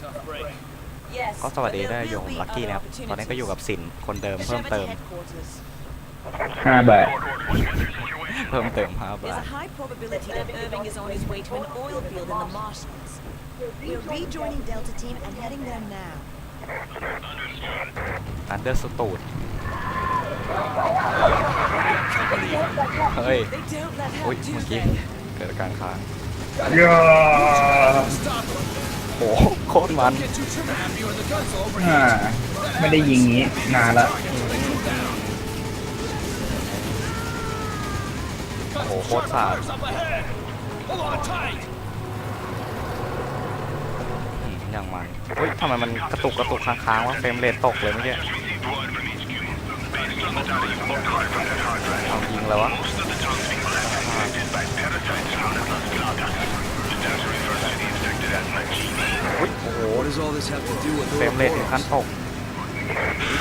Tough break. Yes, ก็สวัส but ดี there ได้ will อยู่ be ลักกี้ other นะครับ ตอนนี้ก็อยู่กับ opportunities. สินคนเดิม The เพิ่ม Chevrolet เติม headquarters. ห้าบาท เพิ่มเติมครับ There's a high probability that Irving is on his way to an oil field in the Martians. We're rejoining Delta Team and heading there now. อันเดอร์สตูดเฮ้ย They don't let อุ้ย her เมื่อ do กี้ they? เกิดอาการค้างย่อ Stop them. โอ้โหโคตรมันอ่าไม่ได้ยิงงี้นานละโอ้โหโคตรสาดอย่างมันเฮ้ยทำไมมันกระตุกกระตุกค้างๆวะเฟรมเรทตกเลยเมื่อกี้เอายิงเลยวะ อุ๊ยโอ้โห What does all this have to do with เฟรมเรทถึงขั้นตก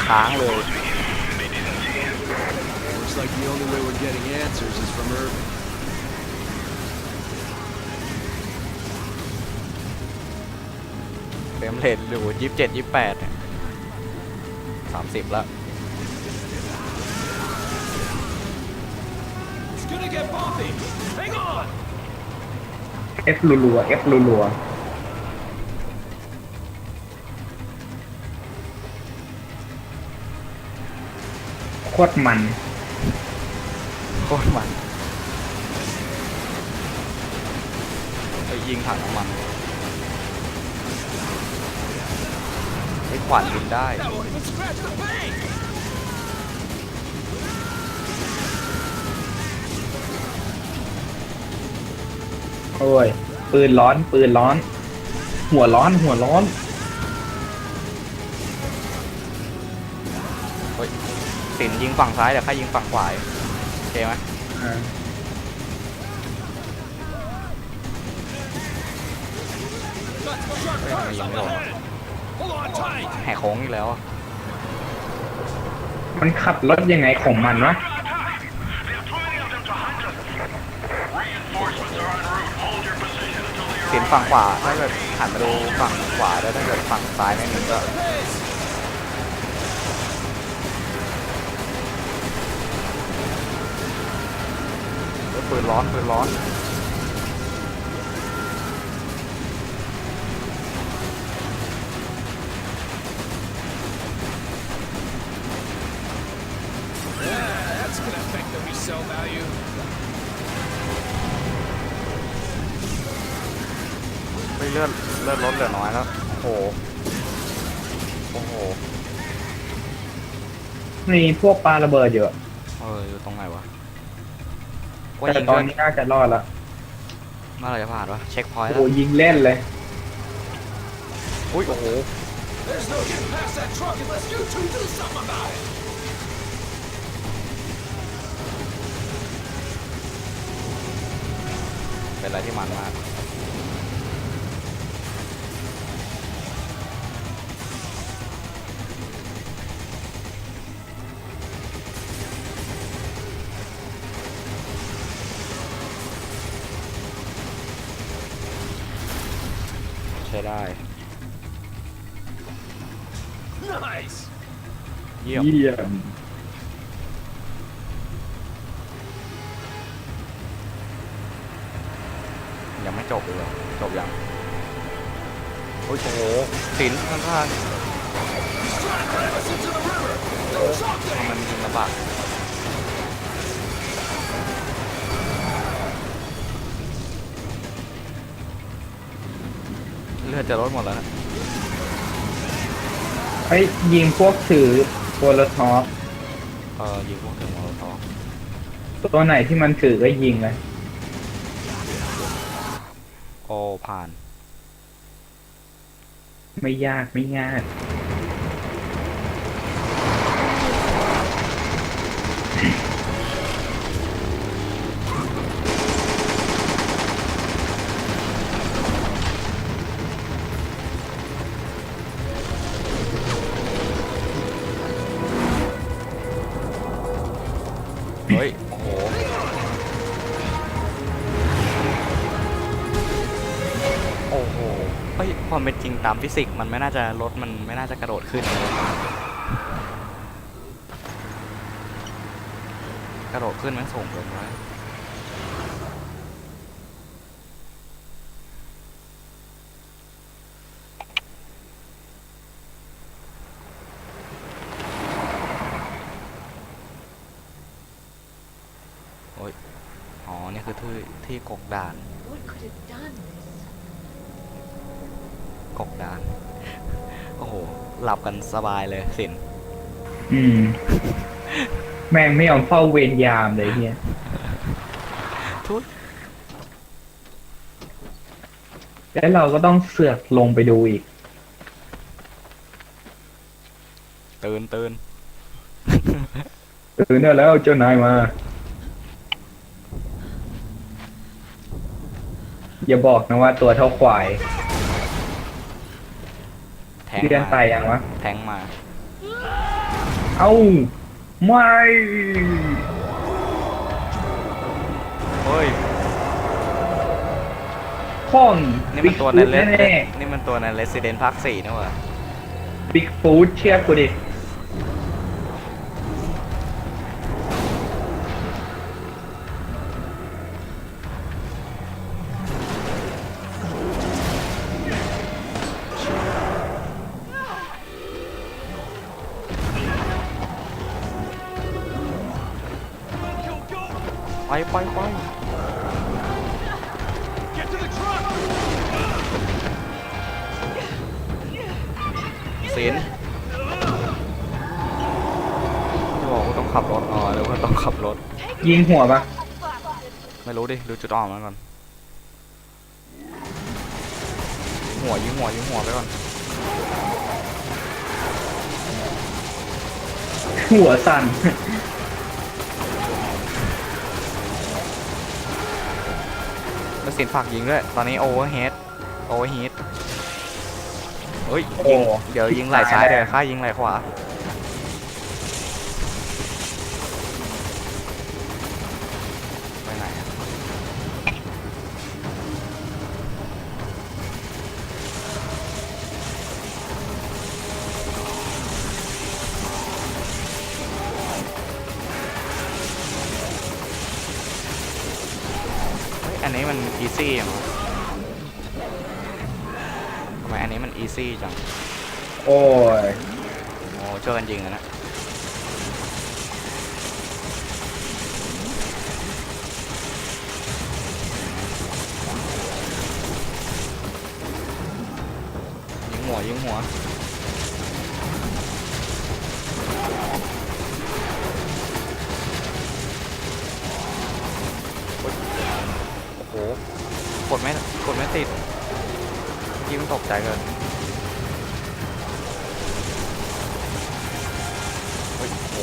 ค้างเลย Looks like the only way we're getting answers is from Irving. เฟรมเรทอยู่ยี่สิบเจ็ดยี่สิบแปดเนี่ยสามสิบแล้ว It's gonna get bumpy. Hang on. เอฟรัวๆเอฟรัวๆ โคตรมัน โคตรมันไปยิงถังน้ำมันไอ้ขวานบินได้ That won't even scratch the paint. โอ้ย ปืนร้อน ปืนร้อน หัวร้อน หัวร้อน สินยิงฝั่งซ้ายแต่ข้ายิงฝั่งขวาโอเคไหมอ่า Got the sharp fires up ahead. Hold on tight. แหกโค้งอีกแล้วอะมันขับรถยังไงของมันวะ สินฝั่งขวาถ้าเกิดหันมาดูฝั่งขวาแล้วถ้าเกิดฝั่งซ้ายไม่มีก็ ปืนร้อนปืนร้อน Yeah, that's gonna affect the resale value. เฮ้ยเลือดเลือดลดเหลือน้อยแล้วโอ้โหโอ้โหมีพวกปลาระเบิดเยอะเอออยู่ตรงไหนวะ ว่าแต่ยิงตอด้วนยนี้น่าจะรอดละเมื่อไหรจะผ่านวะเช็คพอยต์โอ้แล้วโหยิงเล่นเลยอุ้ยโอ้โห There's no getting past that truck unless you two do something about it. เป็นอะไรที่มันมาก Nice. เยี่ยมเยี่ยมยังไม่จบเลยเหรอจบยังโอ้ยโอ้โหสินข้างๆ Ram us into the river. No chalk ทำไม there. มันยิงลำบากเลือดจะลดหมดแล้วนะ ฮ้ยยิงพวกถือโปรทอปเออยิงพวกถึงมอลโทอตัวไหนที่มันถือก็ยิงเลยโอ้ผ่าน ไม่ยากไม่ยาก โอ้โหโอ้โหเฮ้ยความเป็นจริงตามฟิสิกส์มันไม่น่าจะรถมันไม่น่าจะกระโดดขึ้น กระโดดขึ้นมันสูงเกินไปโอ้ย อ๋อ นี่คือ ที่ที่กกดาน What could have done this? กกดาน โอ้โห หลับกันสบายเลยสิน อืม แม่งไม่ยอมเฝ้าเวรยามเลยเฮียทุยแล้วเราก็ต้องเสือกลงไปดูอีก ตื่นตื่นตื่นได้แล้วเจ้านายมา อย่าบอกนะว่าตัวเท่าควายแทงเลื่อนมาไปยังวะ แทงมาเอ้าไม่เฮ้ยพ่องนี่มันตัวในเลสแน่นี่มันตัวใน Resident ภาคสี่นี่หว่าบิ๊กฟูดเชื่อกูดิ ไปไปไป Get to the truck! สินที่บอกว่าต้องขับรถอ๋อแล้วก็ต้องขับรถ ยิงหัวปะไม่รู้ดิ ดูจุดอ่อนมันก่อน หัวยิงหัวยิงหัวไปก่อน หัวสั่น แล้วสินฝากยิงด้วย ตอนนี้โอเวอร์เฮดโอเวอร์ฮีทเฮ้ยโอ้ยิงเดี๋ยวยิงไหล่ซ้ายชิบหายเดี๋ยวข้ายิงไหล่ขวา มันอีซี่ยังวะทำไมอันนี้มันอีซี่จัง โอ้ย โอ้ช่วยกันยิงอะนะ ยิงหัวยิงหัว ตกใจเกินเฮ้ยโห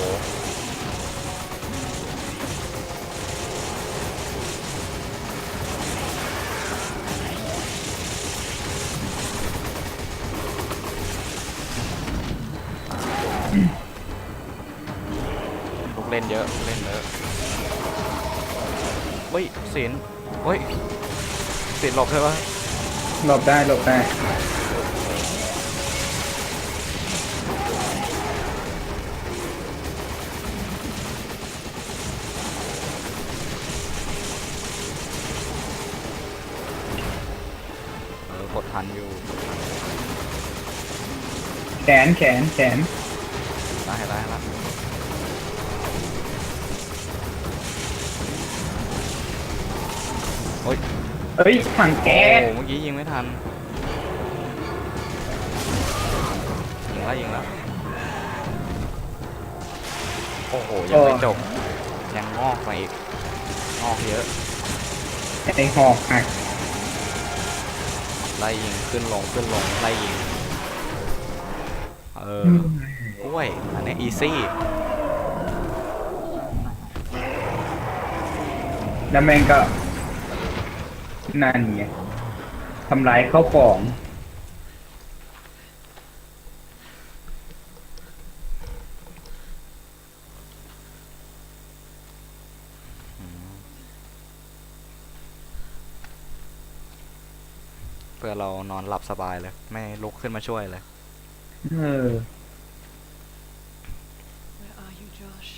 ลูกเล่นเยอะเล่นเยอะเฮ้ยศิลเฮ้ยศิลหลบใช่ปะ หลบได้หลบได้เออกดทันอยู่แขนแขนแขนได้ได้แล้ว เฮ้ยถังแก๊สโอ้เมื่อกี้ยิงไม่ทัน ยิงแล้วยิงแล้ว โอ้โห ยังไม่จบ ยังงอกมาอีก งอกเยอะ ไอหอกหักไล่ยิงขึ้นลงขึ้นลงไล่ยิง เออกล้วย อันนี้อีซี่ แล้วแม่งก็ นั่นไงทำร้ายเข้าของพื่อนเรานอนหลับสบายเลย ไม่ลุกขึ้นมาช่วยเลย เออ Where are you, Josh?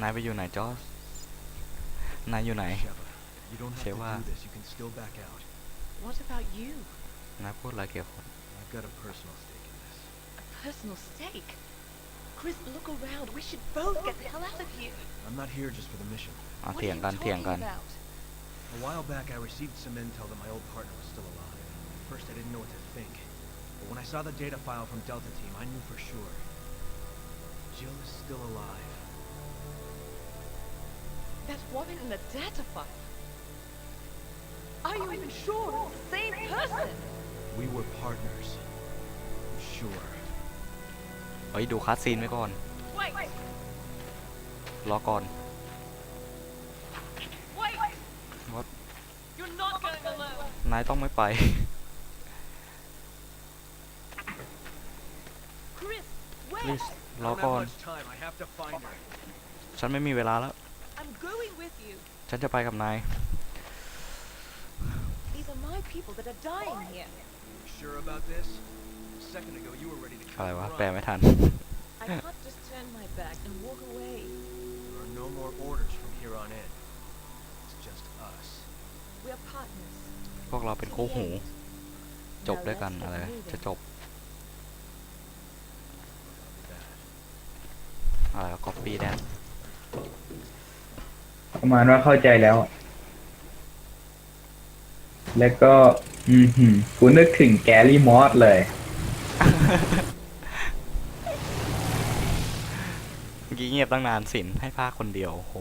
นายไปอยู่ไหนจอสนายอยู่ไหน Sheva, you don't have to Sheva. do this. You can still back out. What about you? นายพูดอะไรเกี่ยวกับ I've got a personal stake in this. A personal stake? Chris, look around. We should both get the hell out of here. I'm not here just for the mission. อ่ะ What เถีย are ง you กันเถียงกัน talking about? A while back, I received some intel that my old partner was still alive. First, I didn't know what to think. But when I saw the data file from Delta Team, I knew for sure. Jill is still alive. That woman in the data file. Are you even sure it's the same person? We were partners. I'm sure. เฮ้ยดูคัสซีนไว้ก่อน Wait, รอก่อน wait. What? You're not going alone. นายต้องไม่ไป Chris, คริ wait. ส I รอ don't ก่อ have น much time. I have to find her. ฉันไม่มีเวลาแล้ว I'm going with you. ฉันจะไปกับนาย These are my people that are dying here. You sure about this? A second ago, you were ready to อะไร cut วะ and แปล run. ไม่ทัน I can't just turn my back and walk away. There are no more orders from here on in. It's just us. We're partners. พวกเราเป็นคู่หูจบ Now ด้วยกัน let's get อะไร moving. จะจบ Copy that. อะไรก๊อปปี้แดน ประมาณว่าเข้าใจแล้ว แล้วก็ อืมหืมกูนึกถึงแกรี่มอสเลย เมื่อกี้เงียบตั้งนานสินให้ภาคคนเดียวโอ้โห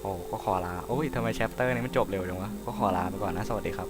โอ้ก็ขอลาโอ้ยทำไมแชปเตอร์นี้มันจบเร็วจังวะ ก็ขอลาไปก่อนนะ สวัสดีครับ